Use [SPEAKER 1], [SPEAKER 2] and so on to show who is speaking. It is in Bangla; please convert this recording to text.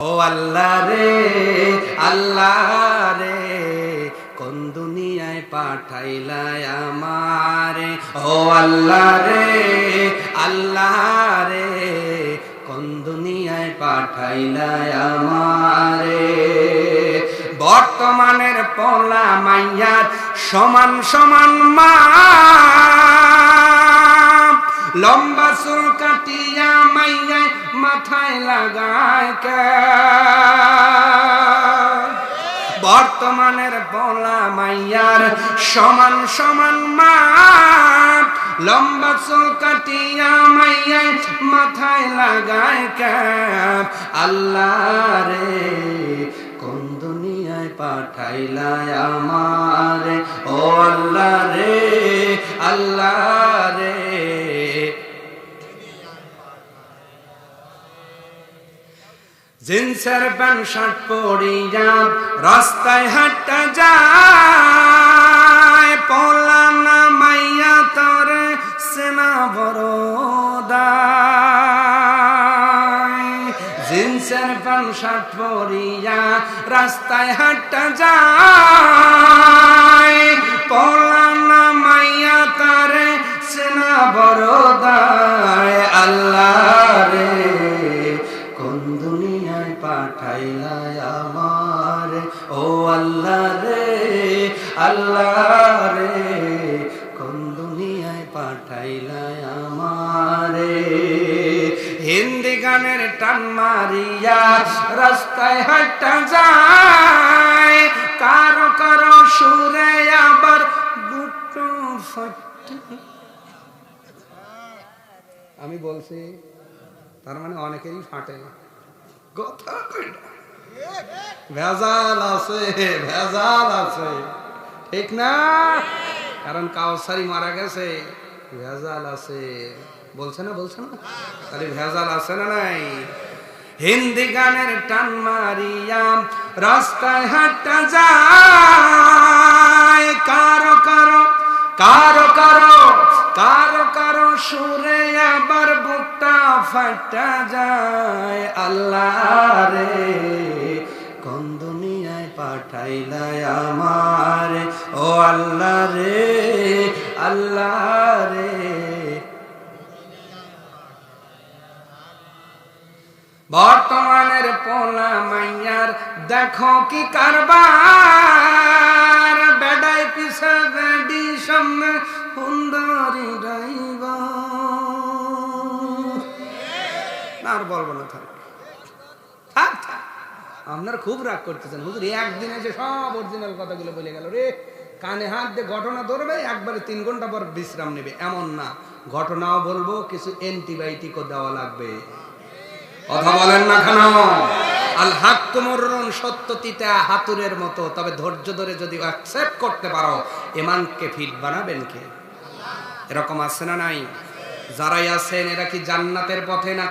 [SPEAKER 1] ও আল্লাহ রে আল্লাহ রে, কোন দুনিয়ায় পাঠাইলাই আমারে? ও আল্লাহ রে আল্লাহ রে, কোন দুনিয়ায় পাঠাইলাই আমারে? বর্তমানের পলা মাইয়ার সমান সমান মা লম্বা চুল কাটিয়া মাইয়ায় মাথায় লাগায় কে? বর্তমানের বলা মাইয়ার সমান সমান মা লম্বা চুল কাটিয়া মাইয়ায় মাথায় লাগায় কে? আল্লাহ রে কোন দুনিয়ায় পাঠাইলায় আমার? ও আল্লাহ রে আল্লাহ রে জিন্সের প্যান্ট শার্ট পরিয়া রাস্তায় হাঁটা যায় পলা না মাইয়া তরে সেনা বড়দায় জিন্সের প্যান্ট শার্ট পরিয়া রাস্তায় হাঁটা যায় পলা না মাইয়া তারে সেনা বড়দায় আমার, ও আল্লাহ রে আল্লাহ রে, কোন দুনিয়ায় পাঠাইলাই আমারে হিন্দি গানের টান মারিয়া রাস্তায় হাঁটা যায়, কারও কারও সুরে আবার আমি বলছি, তার মানে অনেকেরই ফাটে কথা কইটা। ভেজাল আছে ভেজাল আছে। ঠিক না? কারণ কাউসারি মারা গেছে, ভেজাল আছে। বলছে না বলছে না? তাহলে ভেজাল আছে না নাই? হিন্দি গানের টান মারিয়া রাস্তায় হাঁটা যায়। কারও কারও কারও কারও কারও কারও সুরে আবার বুকটা ফাটা যায়। আল্লাহ রে। দুনিয়ায় পাঠাইলাই আমার। ও আল্লাহ রে আল্লাহ রে। বর্তমানের পোলা মাইয়ার, দেখো কি কারবার। বেডাই পিছে বেডি সামনে সুন্দরী ড্রাইভার। আর বলব না থাক থাক থাক। আপনারা খুব রাগ করতেছেন। হুজুর একদিনে যে সব অরিজিনাল কথাগুলো বলে গেল রে। কানে হাত দিয়ে ঘটনা ধরবে, একবারে তিন ঘণ্টা পর বিশ্রাম নেবে। এমন না, ঘটনাও বলব, কিছু অ্যান্টিবায়োটিকও দেওয়া লাগবে। কথা বলেন না কেন? আল হাক কুমরুন সত্য তিতা হাতুরের মতো, তবে ধৈর্য ধরে যদি অ্যাকসেপ্ট করতে পারো এমানকে ফিট বানাবেন কে? এরকম আছে না নাই? যারাই আছেন, এরা কি জান্নাতের পথে না